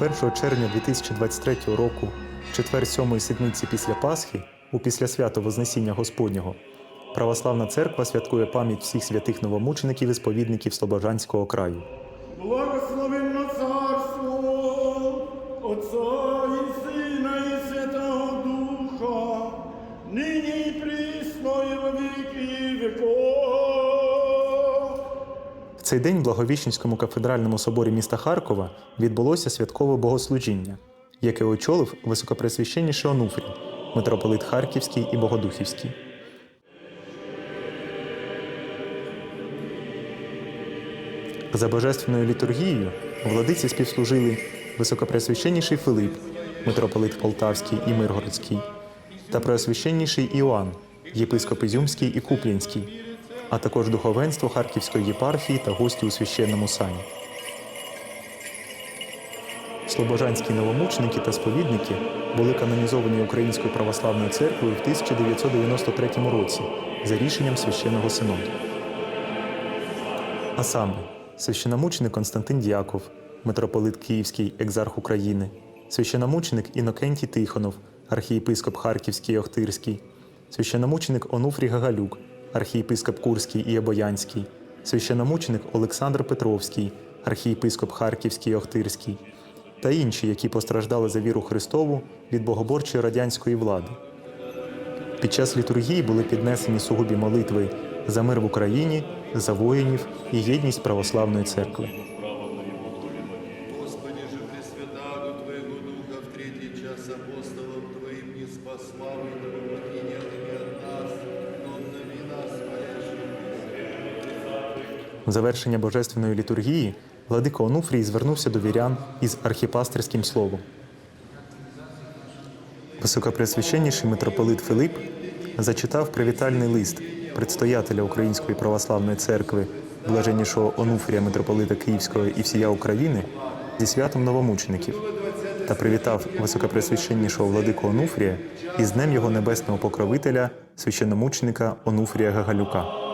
1 червня 2023 року, четвер сьомої седмиці після Пасхи, у післясвято Вознесіння Господнього, Православна церква святкує пам'ять всіх святих новомучеників і сповідників Слобожанського краю. В цей день в Благовіщенському кафедральному соборі міста Харкова відбулося святкове богослужіння, яке очолив високопресвященніший Онуфрій, митрополит Харківський і Богодухівський. За божественною літургією владиці співслужили високопреосвященніший Филип, митрополит Полтавський і Миргородський, та преосвященніший Іоанн, єпископ Ізюмський і Куплінський, а також духовенство Харківської єпархії та гості у священному сані. Слобожанські новомученики та сповідники були канонізовані Українською православною церквою в 1993 році за рішенням священного синоду. А саме священомученик Константин Дяков, митрополит Київський, екзарх України, священомученик Інокентій Тихонов, архієпископ Харківський і Охтирський, священомученик Онуфрій Гагалюк, архієпископ Курський і Обоянський, священомученик Олександр Петровський, архієпископ Харківський і Охтирський, та інші, які постраждали за віру Христову від богоборчої радянської влади. Під час літургії були піднесені сугубі молитви за мир в Україні, за воїнів і єдність православної церкви. Господи же, пресвятаго Твоего Духа в третий час апостолов Твоим не покинял Завершення божественної літургії владика Онуфрій звернувся до вірян із архіпастерським словом. Високопресвященніший митрополит Филип зачитав привітальний лист предстоятеля Української православної церкви, блаженнішого Онуфрія митрополита Київського і всія України зі святом новомучеників та привітав високопресвященнішого владику Онуфрія із днем його небесного покровителя, священномученика Онуфрія Гагалюка.